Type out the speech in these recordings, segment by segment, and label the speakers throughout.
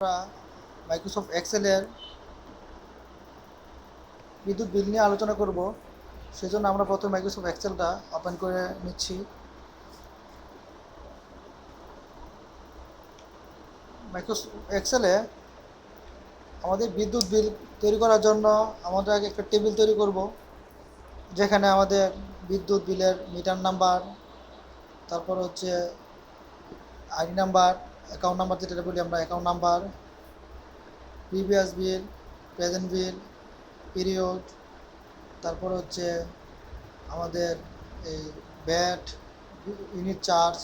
Speaker 1: Microsoft এক্সেলের বিদ্যুৎ বিল নিয়ে আলোচনা করব, সেজন্য আমরা প্রথমে মাইক্রোসফট এক্সেলটা ওপেন করে নিচ্ছি। মাইক্রোসফট এক্সেলে আমাদের বিদ্যুৎ বিল তৈরি করার জন্য আমাদের আগে একটা টেবিল তৈরি করব, যেখানে আমাদের বিদ্যুৎ বিলের মিটার নাম্বার তারপর হচ্ছে আইডি নাম্বার অ্যাকাউন্ট নাম্বার যেটা বলি আমরা, account number, previous bill, present bill, period, তারপর হচ্ছে আমাদের এই ব্যাট, ইউনিট চার্জ,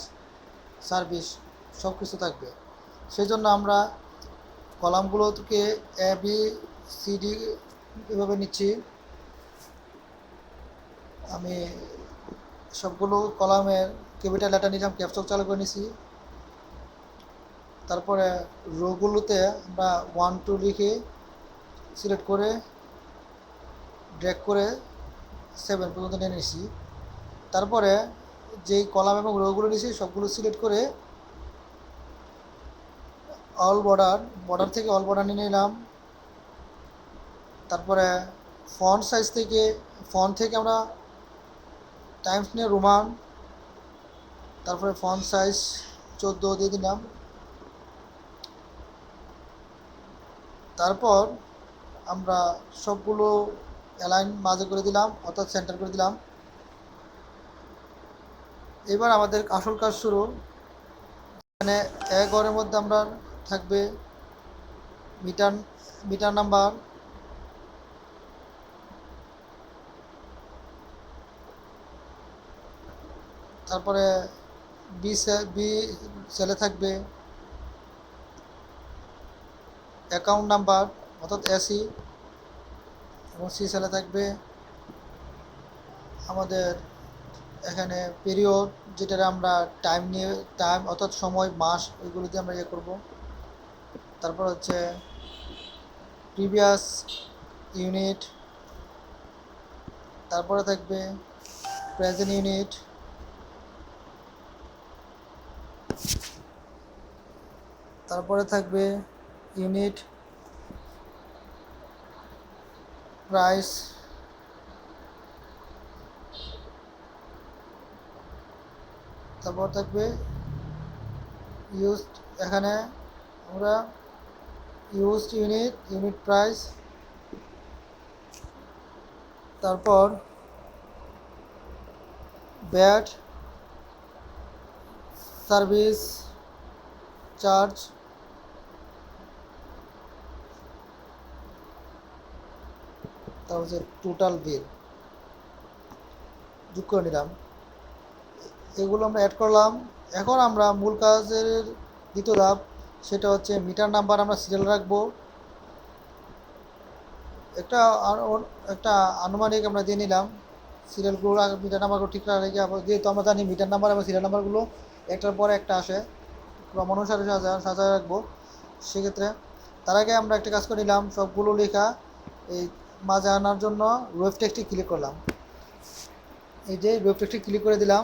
Speaker 1: সার্ভিস সব কিছু থাকবে। সেই জন্য আমরা কলামগুলোকে এ বি সি ডি এভাবে নিচ্ছি। আমি সবগুলো কলামের ক্যাপিটাল লেটার নিলাম ক্যাপচক চালু করে নিছি। তারপরে রোগুলোতে আমরা ওয়ান টু লিখে সিলেক্ট করে ড্র্যাগ করে সেভেন পর্যন্ত নিয়ে নিয়েছি তারপরে যেই কলাম এবং রোগুলো নিয়েছি সবগুলো সিলেক্ট করে অল বর্ডার বর্ডার থেকে অল বর্ডার নিয়ে নিলাম। তারপরে ফন্ট সাইজ থেকে ফন্ট থেকে আমরা টাইমস নিয়ে রোমান। তারপরে ফন্ট সাইজ চোদ্দ দিয়ে দিলাম। তারপর আমরা সবগুলো অ্যালাইন মাঝে করে দিলাম, অর্থাৎ সেন্টার করে দিলাম। এবার আমাদের আসল কাজ শুরু। এখানে এক ঘরের মধ্যে আমরা থাকবে মিটার মিটার নাম্বার তারপরে বি বি সেলে থাকবে অ্যাকাউন্ট নাম্বার, অর্থাৎ এসি, এবং সি সেলে থাকবে আমাদের এখানে পিরিয়ড যেটা আমরা টাইম নিয়ে টাইম অর্থাৎ সময়, মাস, ওইগুলো দিয়ে আমরা ইয়ে করব। তারপর হচ্ছে প্রিভিয়াস ইউনিট তারপরে থাকবে প্রেজেন্ট ইউনিট তারপরে থাকবে ইউনিট প্রাইস তারপর থাকবে ইউজড এখানে আমরা ইউজড ইউনিট ইউনিট প্রাইস তারপর ব্যাট সার্ভিস চার্জ তারপর হচ্ছে টোটাল বিল যোগ করে নিলাম। এগুলো আমরা অ্যাড করলাম। এখন আমরা মূল কাজের দ্বিতীয় ধাপ, সেটা হচ্ছে মিটার নাম্বার আমরা সিরিয়াল রাখব। একটা একটা আনুমানিক আমরা দিয়ে নিলাম। সিরিয়ালগুলো মিটার নাম্বারগুলো ঠিক রেখে যেহেতু আমরা জানি মিটার নাম্বার এবং সিরিয়াল নাম্বারগুলো একটার পরে একটা আসে, ক্রম অনুসারে সাজা সাজায় রাখব। সেক্ষেত্রে তার আগে আমরা একটা কাজ করে নিলাম, সবগুলো লেখা, এই মাঝে আনার জন্য ওয়েব টেক্সটে ক্লিক করলাম। এই যে ওয়েব টেক্সটে ক্লিক করে দিলাম,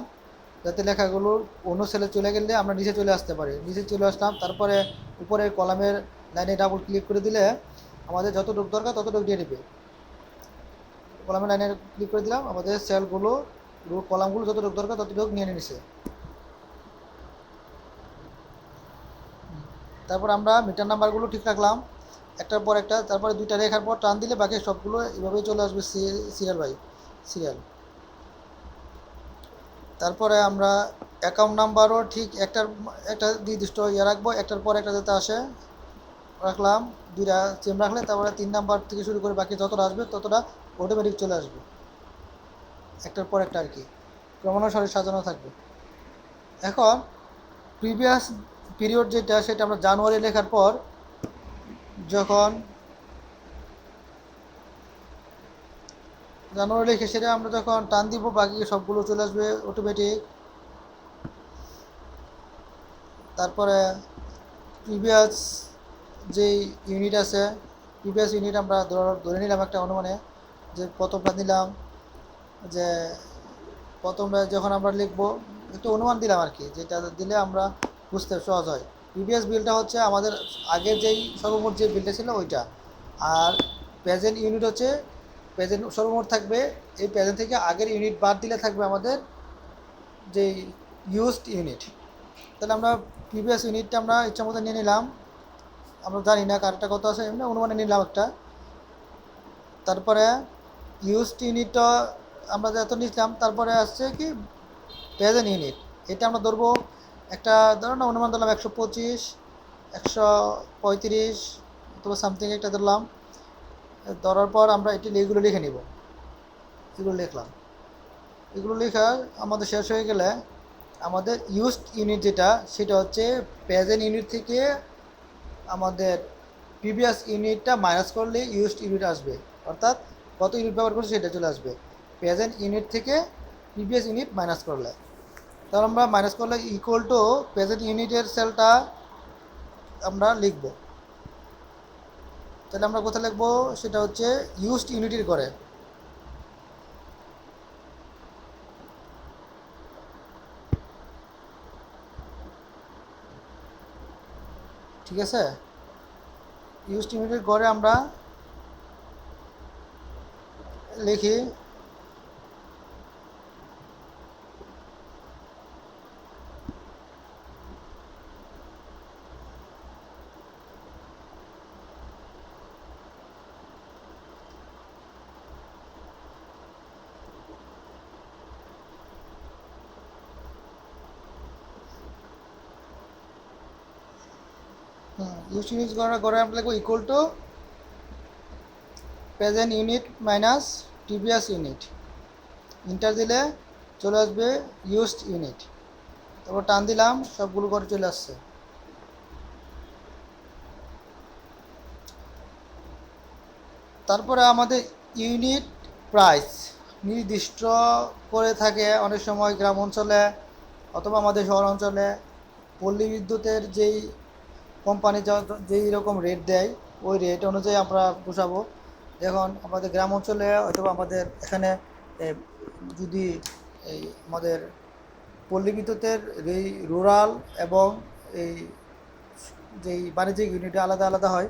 Speaker 1: যাতে লেখাগুলো অন্য সেলে চলে গেলে আমরা নিচে চলে আসতে পারি। নিচে চলে আসলাম, তারপরে উপরে কলামের লাইনে ডাবল ক্লিক করে দিলে আমাদের যতটুকু দরকার ততটুকু দিয়ে নেবে কলামের লাইনে ক্লিক করে দিলাম, আমাদের সেলগুলো কলামগুলো যতটুকু দরকার ততটুকু নিয়ে নিছে। তারপর আমরা মিটার নাম্বারগুলো ঠিক রাখলাম। একটার পর একটা, তারপরে দুইটা রেখার পর টান দিলে বাকি সবগুলো এভাবেই চলে আসবে সিরিয়াল বাই সিরিয়াল। তারপরে আমরা অ্যাকাউন্ট নাম্বারও ঠিক একটার, একটা নির্দিষ্ট ইয়ে রাখব, একটার পর একটা যাতে আসে, রাখলাম, দুইটা সেম রাখলে তারপরে তিন নাম্বার থেকে শুরু করে বাকি যতটা আসবে ততটা অটোমেটিক চলে আসবে। একটার পর একটা আর কি ক্রমানুসারে সাজানো থাকবে। এখন প্রিভিয়াস পিরিয়ড যেটা সেটা আমরা জানুয়ারি লেখার পর যখন জানুয়ারি লিখে সেটা আমরা যখন টান দিব, বাকি সবগুলো চলে আসবে অটোমেটিক তারপরে প্রিভিয়াস যেই ইউনিট আছে প্রিভিয়াস ইউনিট আমরা ধরে নিলাম একটা অনুমানে যে প্রথমটা নিলাম, যে প্রথমে যখন আমরা লিখব, একটু অনুমান দিলাম আর কি, যেটা দিলে আমরা বুঝতে সহজ হয়। প্রিভিয়াস বিলটা হচ্ছে আমাদের আগের যেই সর্বমোট যে বিলটা ছিল ওইটা। আর প্রেজেন্ট ইউনিট হচ্ছে প্রেজেন্ট সর্বমোট থাকবে, এই প্রেজেন্ট থেকে আগের ইউনিট বাদ দিলে থাকবে আমাদের যেই ইউজড ইউনিট তাহলে আমরা প্রিভিয়াস ইউনিটটা আমরা ইচ্ছা মতো নিয়ে নিলাম। আমরা জানি না কারটা কত আছে, এমনি অনুমানে নিলাম একটা। তারপরে ইউজড ইউনিটটা আমরা যত নিলাম তারপরে আসছে কি? প্রেজেন্ট ইউনিট এটা আমরা ধরবো একটা, ধরো না, অনুমান ধরলাম একশো পঁচিশ, একশো পঁয়ত্রিশ, অথবা সামথিং একটা ধরলাম। ধরার পর আমরা এটি এগুলো লিখে নিব। এগুলো লিখলাম। এগুলো লেখা আমাদের শেষ হয়ে গেলে আমাদের ইউজড ইউনিট যেটা, সেটা হচ্ছে প্রেজেন্ট ইউনিট থেকে আমাদের প্রিভিয়াস ইউনিটটা মাইনাস করলে ইউজড ইউনিট আসবে। অর্থাৎ কত ইউনিট ব্যবহার করছে সেটা চলে আসবে। প্রেজেন্ট ইউনিট থেকে প্রিভিয়াস ইউনিট মাইনাস করলে। তাহলে আমরা মাইনাস করলে ইকুয়াল টু প্রেজেন্ট ইউনিটের সেলটা আমরা লিখব। তাহলে আমরা কোথায় লিখব? সেটা হচ্ছে ইউজড ইউনিটের করে। ঠিক আছে? ইউজড ইউনিটের গড়ে আমরা লিখি ইউজ ইউনিট গড়ে গড়ে আমরা লিখব equal to present unit minus TVS unit enter দিলে চলে আসবে ইউজড ইউনিট তারপর টান দিলাম, সবগুলো করে চলে আসছে। তারপরে আমাদের ইউনিট প্রাইস নির্দিষ্ট করে থাকে অনেক সময় গ্রাম অঞ্চলে অথবা আমাদের শহর অঞ্চলে। পল্লী বিদ্যুতের যেই কোম্পানি যেই রকম রেট দেয়, ওই রেট অনুযায়ী আমরা পোষাবো। এখন আমাদের গ্রাম অঞ্চলে হয়তো আমাদের এখানে যদি এই আমাদের পল্লী বিদ্যুতের এই রুরাল এবং এই যেই বাণিজ্যিক ইউনিটে আলাদা আলাদা হয়,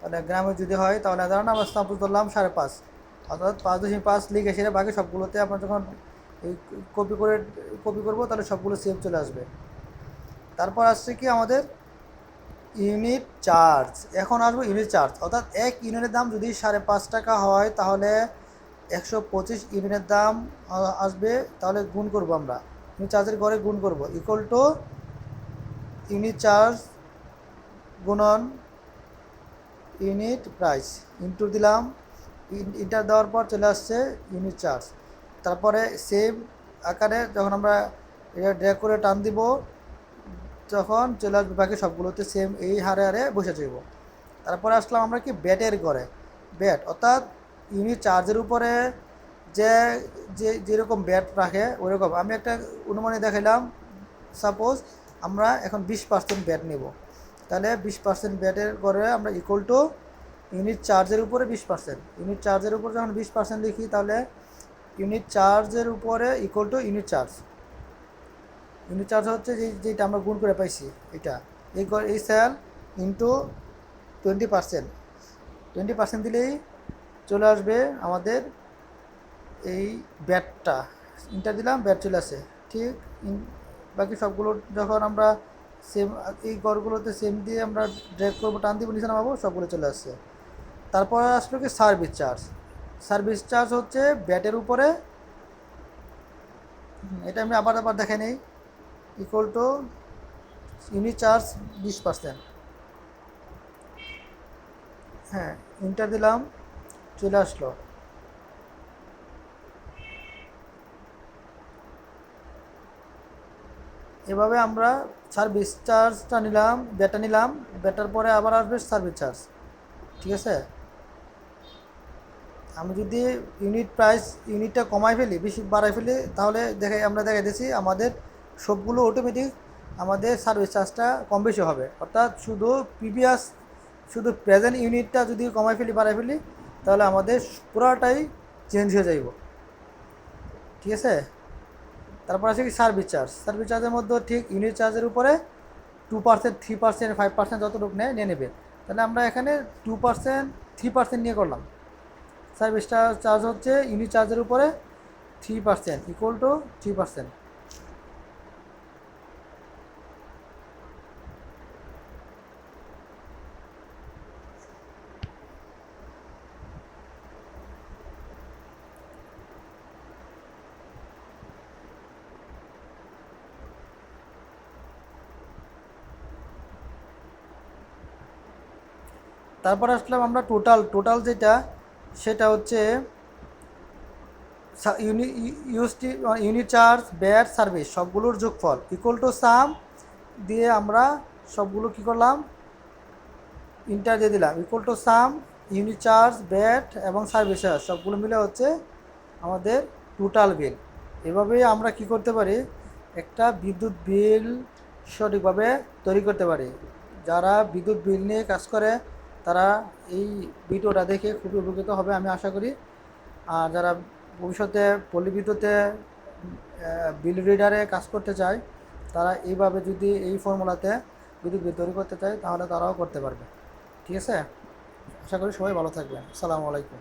Speaker 1: তাহলে গ্রামে যদি হয়, তাহলে ধরেন আমরা সাপোজ করলাম সাড়ে পাঁচ। অর্থাৎ পাঁচ দশমিক পাঁচ লিখে সেটা বাকি সবগুলোতে আমরা যখন এই কপি করে কপি করব, তাহলে সবগুলো সেম চলে আসবে। তারপর আসছে কি আমাদের ইউনিট চার্জ। এখন আসব ইউনিট চার্জ। অর্থাৎ এক ইউনিটের দাম যদি সাড়ে পাঁচ টাকা হয়, তাহলে একশো পঁচিশ ইউনিটের দাম আসবে, তাহলে গুণ করব আমরা। ইউনিট চার্জের ঘরে গুণ করব। ইকুয়াল টু ইউনিট চার্জ গুণন ইউনিট প্রাইস ইন্টু দিলাম ইন- ইন্টার দেওয়ার পর চলে আসছে ইউনিট চার্জ। তারপরে সেম আকারে যখন আমরা এটা ড্র্যাগ করে টান দিব তখন চলে আসবে, বাকি সবগুলোতে সেম এই হারে হারে বসে যাইব তারপরে আসলাম আমরা কি ব্যাটের ঘরে। ব্যাট, অর্থাৎ ইউনিট চার্জের উপরে যে যে, যেরকম ব্যাট রাখে ওইরকম আমি একটা অনুমানে দেখাইলাম সাপোজ আমরা এখন বিশ পার্সেন্ট ব্যাট নেব। তাহলে বিশ পার্সেন্ট ব্যাটের ঘরে আমরা ইকুয়াল টু ইউনিট চার্জের উপরে বিশ পার্সেন্ট ইউনিট চার্জের উপরে যখন বিশ পার্সেন্ট লিখি তাহলে ইউনিট চার্জের উপরে equal to unit charge unit charge হচ্ছে যে যেটা আমরা গুণ করে পাইছি, এটা। এই এই cell into twenty percent twenty percent দিলেই চলে আসবে আমাদের এই ব্যাটটা ইন্টার দিলাম ব্যাট চলে আসে। ঠিক বাকি সবগুলো যখন আমরা সেম এই গড়গুলোতে সেম দিয়ে আমরা ড্রেক করব, টান দিব, নিচে নামাবো, সবগুলো চলে আসছে। তারপরে আসলো কি সার্ভিস চার্জ সার্ভিস চার্জ হচ্ছে ব্যাটের উপরে। এটা আমি আবার আবার দেখে নিই। ইকুয়াল টু ইউনিট চার্জ বিশ পার্সেন্ট হ্যাঁ ইন্টার দিলাম, চলে আসলো। এভাবে আমরা সার্ভিস চার্জটা নিলাম ব্যাটা নিলাম ব্যাটার পরে আবার আসবে সার্ভিস চার্জ ঠিক আছে? আমি যদি ইউনিট প্রাইস ইউনিটটা কমাই ফেলি, বেশি বাড়াই ফেলি, তাহলে দেখে আমরা দেখা দিচ্ছি আমাদের সবগুলো অটোমেটিক আমাদের সার্ভিস চার্জটা কম বেশি হবে। অর্থাৎ শুধু প্রিভিয়াস শুধু প্রেজেন্ট ইউনিটটা যদি কমাই ফেলি বাড়াই ফেলি, তাহলে আমাদের পুরাটাই চেঞ্জ হয়ে যাইব। ঠিক আছে? তারপর আছে কি সার্ভিস চার্জ সার্ভিস চার্জের মধ্যে ঠিক ইউনিট চার্জের উপরে two percent three percent five percent যতটুকু নেয়, নিয়ে নেবে। তাহলে আমরা এখানে টু পার্সেন্ট থ্রি পার্সেন্ট নিয়ে করলাম। সার্ভিসটা চার্জ হচ্ছে ইউনিট চার্জের উপরে three percent equal to three percent তারপর আসলাম আমরা টোটাল টোটাল যেটা, সেটা হচ্ছে used unit charge VAT service সবগুলোর যোগফল ইকুয়াল টু সাম দিয়ে আমরা সবগুলো কী করলাম? ইন্টার দিয়ে দিলাম। Equal to sum unit charge VAT এবং সার্ভিস সবগুলো মিলে হচ্ছে আমাদের টোটাল বিল এভাবেই আমরা কি করতে পারি? একটা বিদ্যুৎ বিল সঠিকভাবে তৈরি করতে পারি। যারা বিদ্যুৎ বিল নিয়ে কাজ করে তারা এই ভিডিওটা দেখে খুবই উপকৃত হবে, আমি আশা করি। আর যারা ভবিষ্যতে পল্লী ভিডিওতে বিল রিডারে কাজ করতে চায়, তারা এইভাবে যদি এই ফর্মুলাতে বিদ্যুৎ বিল তৈরি করতে চায়, তাহলে তারাও করতে পারবে। ঠিক আছে? আশা করি সবাই ভালো থাকবেন। আসসালামু আলাইকুম।